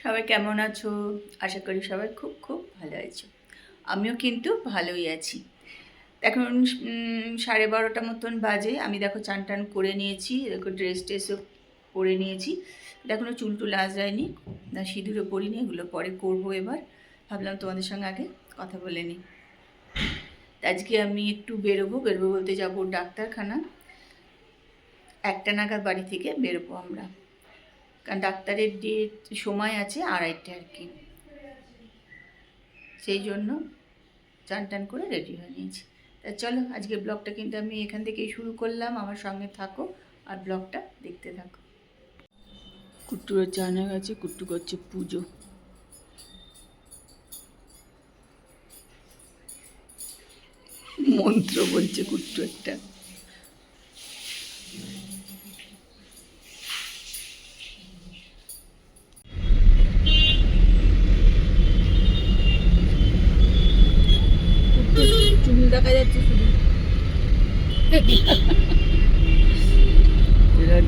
সবাই কেমন আছো? আশা করি সবাই খুব খুব ভালো আছো। আমিও কিন্তু ভালোই আছি। এখন সাড়ে বারোটা মতন বাজে। আমি দেখো চান টান করে নিয়েছি দেখো ড্রেস ট্রেসও পরে নিয়েছি। দেখো চুল টুল আজ যায়নি, না সিঁদুরও পরিনি, এগুলো পরে করব এবার। ভাবলাম তোমাদের সঙ্গে আগে কথা বলে নিই। আজকে আমি একটু বেরোবো বেরোবো বলতে যাব ডাক্তারখানা। একটা নাগাদ বাড়ি থেকে বেরোবো আমরা। ডাক্তারের ডেট সময় আছে আড়াইটে আর কি। সেই জন্য চান টান করে রেডি হয়ে নিয়েছি। তা চলো, আজকে ব্লগটা কিন্তু আমি এখান থেকেই শুরু করলাম। আমার সঙ্গে থাকো আর ব্লগটা দেখতে থাকো। কুট্টুরও চান গেছে, কুট্টু করছে পুজো। মন্ত্র বলছে কুট্টু একটা।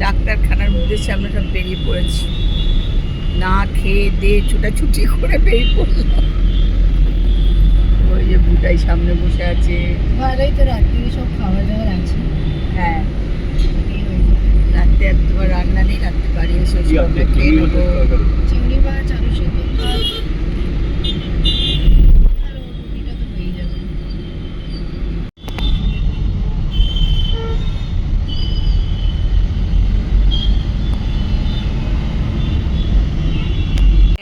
ডাক্তারখানার উদ্দেশ্যে আমরা সব বেরিয়ে পড়েছি। না খেয়ে দিয়ে ছুটাছুটি করে বেরিয়ে পড়লাম। ওই যে বুটাই সামনে বসে আছে। ভালোই তো রাত্রি সব খাবার দাবার আছে। হ্যাঁ। রাত্রে আর তোমার রান্না নেই রাত্রে বাড়ি এসে আমরা চিংড়ি মাছ আলু সেদ্ধ ভাত আর ও রুটিটা তো হয়েই যাবে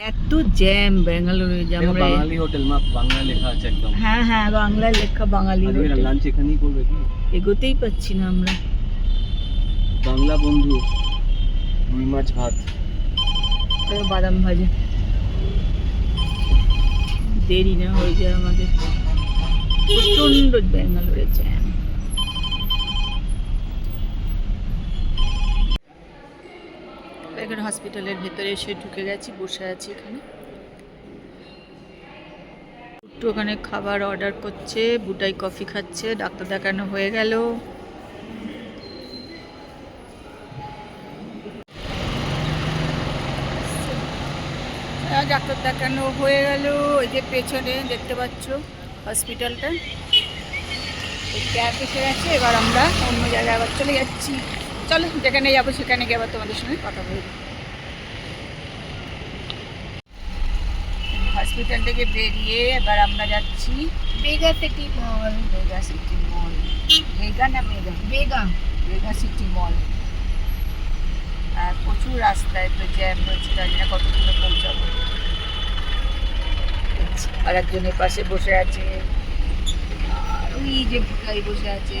এত জ্যাম ব্যাঙ্গালোরে জ্যাম বাঙালি হোটেল মা বাংলা লেখা আছে একদম। হ্যাঁ হ্যাঁ বাংলায় লেখা বাঙালি হোটেল। লাঞ্চ এখানেই করবে কি? এগোতেই পাচ্ছি না আমরা। বাংলা বন্ধু রুই মাছ ভাত। বাদাম ভাজা। দেরি না হয়ে যায় আমাদের। প্রচণ্ড ব্যাঙ্গালোরে জ্যাম এখানে হসপিটালের ভেতরে এসে ঢুকে গেছি বসে আছি এখানে। একটু ওখানে খাবার অর্ডার করছে বুটাই কফি খাচ্ছে ডাক্তার দেখানো হয়ে গেল। হ্যাঁ, ডাক্তার দেখানো হয়ে গেল। ওই যে পেছনে দেখতে পাচ্ছ হসপিটালটা ক্যাব এসে গেছে এবার আমরা অন্য জায়গায় আবার চলে যাচ্ছি। চলো যেখানে যাব সেখানে গিয়ে আবার তোমাদের সঙ্গে কথা বলব। হসপিটাল থেকে বেরিয়ে এবার আমরা যাচ্ছি বেগা city mall mega city mall mega না মেগা বেগা মেগা সিটি মল আর প্রচুর রাস্তায় তো জ্যাম হচ্ছে জানি না কতক্ষণে পৌঁছাবো? আর একজনের পাশে বসে আছে। আর ওই যে ভিকারি বসে আছে।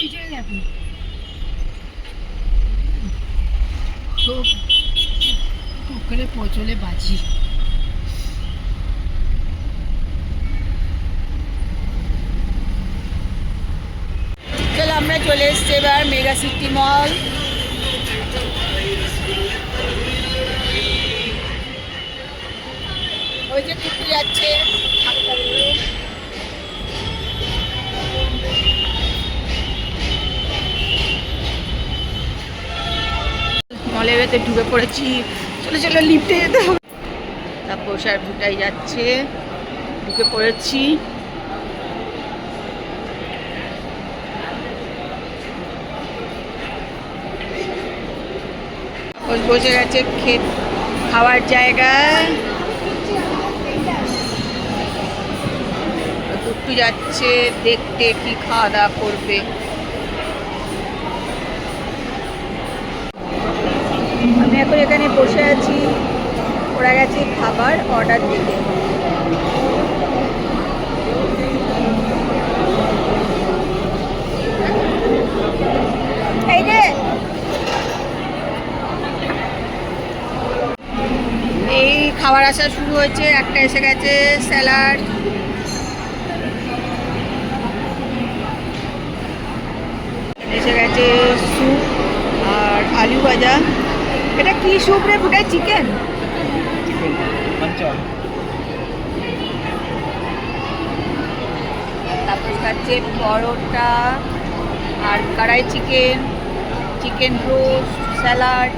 পিছনে যাবি খুব খুব করে পচলে বাজি। চলো এসছি এবার মেগা সিটি মল। ওই যে টুকু যাচ্ছে। মলের ভেতরে ঢুকে পড়েছি। চলো চলো লিফটে যেতে হবে। তারপর স্যার ভুটাই যাচ্ছে। ঢুকে পড়েছি। বসে গেছে খাওয়ার জায়গা। টুকটু যাচ্ছে, দেখতে কি খাওয়া দাওয়া করবে। আমি এখন এখানে বসে আছি। ওরা গেছে খাবার অর্ডার দিতে এই রে এই খাবার আসা শুরু হয়েছে একটা এসে গেছে স্যালাড। এসে গেছে স্যুপ আর আলু ভাজা। এটা কি স্যুপ রে? ফুটাই চিকেন তারপর খাচ্ছে পরোটা আর কড়াই চিকেন চিকেন রোস্ট স্যালাড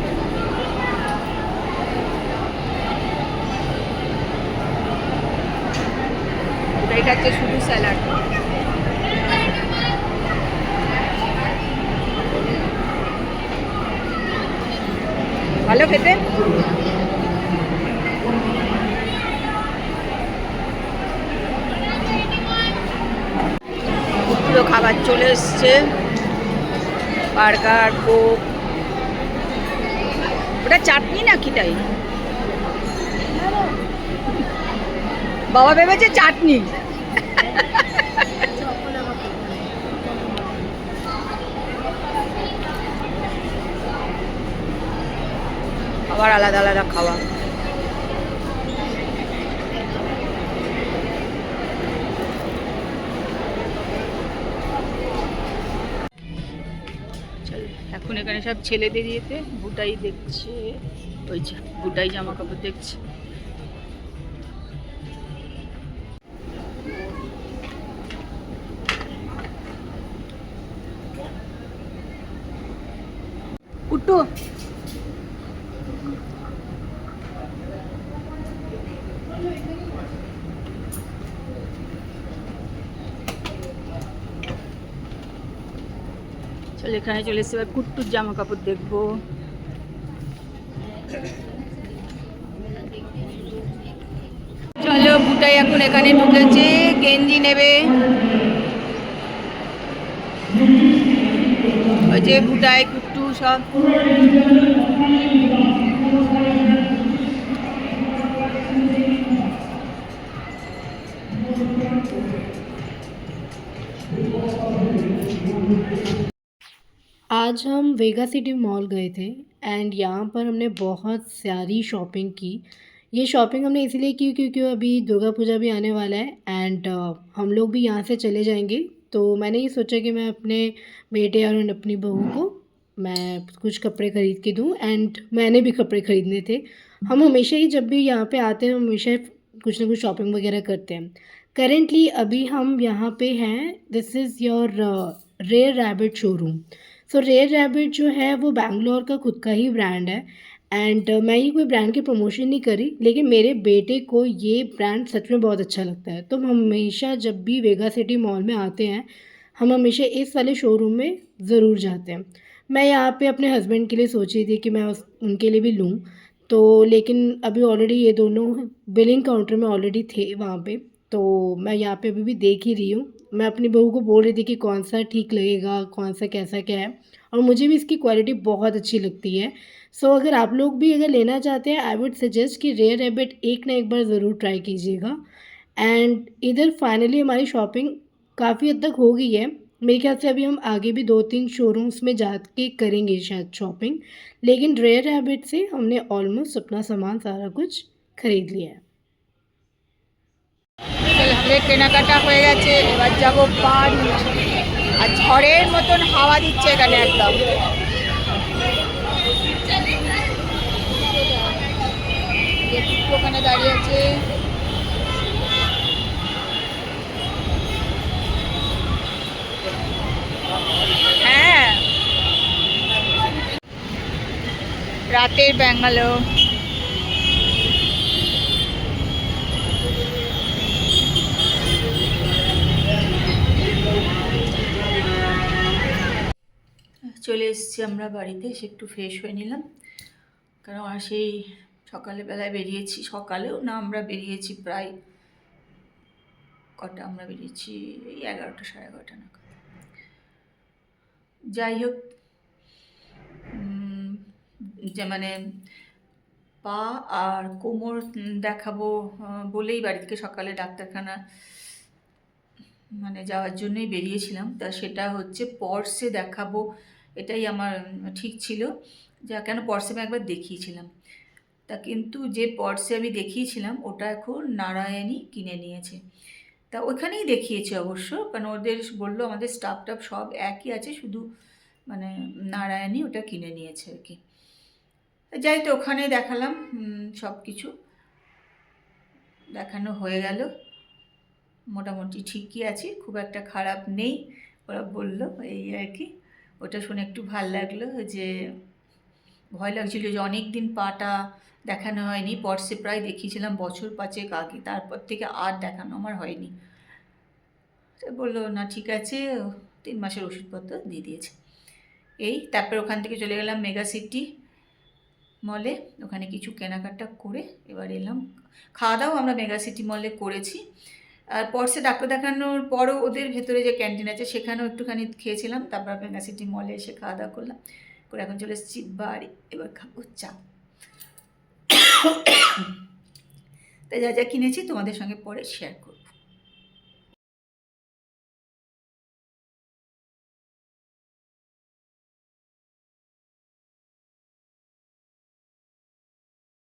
হচ্ছে শুধু স্যালাড ভালো খেতে? পুরো খাবার চলে এসছে। Burger, coke. ওটা চাটনি নাকি তাই? বাবা ভেবেছে চাটনি। আবার আলাদা আলাদা খাওয়া এখন এখানে সব ছেলেদের ইয়েতে বুটাই দেখছে। ওই বুটাই জামা কাপড় দেখছে। চল এখানে চলে এসে এবার কুট্টুর জামা কাপড় দেখব। চলো, বুটাই এখন এখানে ঢুকেছে, গেঞ্জি নেবে। ওই যে বুটাই, কুট্টু সব। आज हम वेगा सिटी मॉल गए थे एंड यहाँ पर हमने बहुत सारी शॉपिंग की। ये शॉपिंग हमने इसलिए की क्योंकि अभी दुर्गा पूजा भी आने वाला है एंड हम लोग भी यहाँ से चले जाएँगे। तो मैंने ये सोचा कि मैं अपने बेटे और अपनी बहू को मैं कुछ कपड़े ख़रीद के दूँ एंड मैंने भी कपड़े ख़रीदने थे। हम हमेशा ही जब भी यहाँ पे आते हैं हमेशा कुछ ना कुछ शॉपिंग वगैरह करते हैं। करेंटली अभी हम यहाँ पे हैं this is your Rare Rabbit showroom so Rare Rabbit जो है वो बैंगलोर का खुद का ही ब्रांड है। एंड uh, मैं ये कोई ब्रांड की प्रमोशन नहीं करी लेकिन मेरे बेटे को ये ब्रांड सच में बहुत अच्छा लगता है। तो हम हमेशा जब भी वेगा सिटी मॉल में आते हैं हम हमेशा इस वाले शोरूम में ज़रूर जाते हैं। मैं यहाँ पे अपने हस्बैंड के लिए सोची थी कि मैं उस उनके लिए भी लूँ। तो लेकिन अभी ऑलरेडी ये दोनों बिलिंग काउंटर में ऑलरेडी थे वहाँ पे। तो मैं यहाँ पे अभी भी देख ही रही हूँ। मैं अपनी बहू को बोल रही थी कि कौन सा ठीक लगेगा कौन सा कैसा क्या है। और मुझे भी इसकी क्वालिटी बहुत अच्छी लगती है। सो so, अगर आप लोग भी अगर लेना चाहते हैं आई वुड सजेस्ट कि रेयर रेबिट एक ना एक बार ज़रूर ट्राई कीजिएगा। एंड इधर फाइनली हमारी शॉपिंग काफ़ी हद तक हो गई है। मेरे ख्याल से अभी हम आगे भी दो तीन शोरूम्स में जाके करेंगे शायद शॉपिंग लेकिन रेयर रैबिट से हमने ऑलमोस्ट अपना सामान सारा कुछ खरीद लिया है। আমাদের কেনাকাটা হয়ে গেছে, এবার যাব বাড়ি আর ঝড়ের মতন হাওয়া দিচ্ছে এখানে একদম। ওখানে দাঁড়িয়ে আছে। হ্যাঁ। রাতের ব্যাঙ্গালোর চলে এসেছি আমরা বাড়িতে এসে একটু ফ্রেশ হয়ে নিলাম। কারণ আর সেই সকালে বেলায় বেরিয়েছি, সকালেও না আমরা বেরিয়েছি প্রায় কটা, আমরা বেরিয়েছি এই এগারোটা, সাড়ে এগারোটা নাগাদ। যাই হোক যে মানে পা আর কোমর দেখাবো বলেই বাড়ি থেকে সকালে ডাক্তারখানা মানে যাওয়ার জন্যই বেরিয়েছিলাম। তা সেটা হচ্ছে পর্সে দেখাবো এটাই আমার ঠিক ছিল। যা কেন পর্সে আমি একবার দেখিয়েছিলাম। তা কিন্তু যে পর্সে আমি দেখিয়েছিলাম, ওটা এখন নারায়ণী কিনে নিয়েছে। তা ওইখানেই দেখিয়েছে অবশ্য, কারণ ওদের বলল আমাদের স্টাফ টাফ সব একই আছে, শুধু মানে নারায়ণী ওটা কিনে নিয়েছে আর কি। যাই তো, ওখানে দেখালাম সব কিছু। দেখানো হয়ে গেল। মোটামুটি ঠিকই আছি, খুব একটা খারাপ নেই, ওরা বলল, এই আর কি। ওটা শুনে একটু ভালো লাগল যে ভয় লাগছিল যে অনেক দিন পাটা দেখানো হয়নি। পর্সে প্রায় দেখিয়েছিলাম বছর পাঁচেক আগে, তারপর থেকে আর দেখানো আমার হয়নি। বলল, না, ঠিক আছে, তিন মাসের ওষুধপত্র দিয়ে দিয়েছে। এই তারপর ওখান থেকে চলে গেলাম মেগা সিটি মলে। ওখানে কিছু কেনাকাটা করে এবার এলাম। খাওয়া দাওয়া আমরা মেগা সিটি মলে করেছি। পরসে ডাক্তার দেখানোর পরও ওদের ভেতরে যে ক্যান্টিন আছে, সেখানেও একটুখানি খেয়েছিলাম। তারপর মেগা সিটি মলে এসে খাওয়া দাওয়া করলাম। করে এখন চলে এসেছি বাড়ি। এবার খাব চা। তাই যা যা কিনেছি তোমাদের সঙ্গে পরে শেয়ার করব।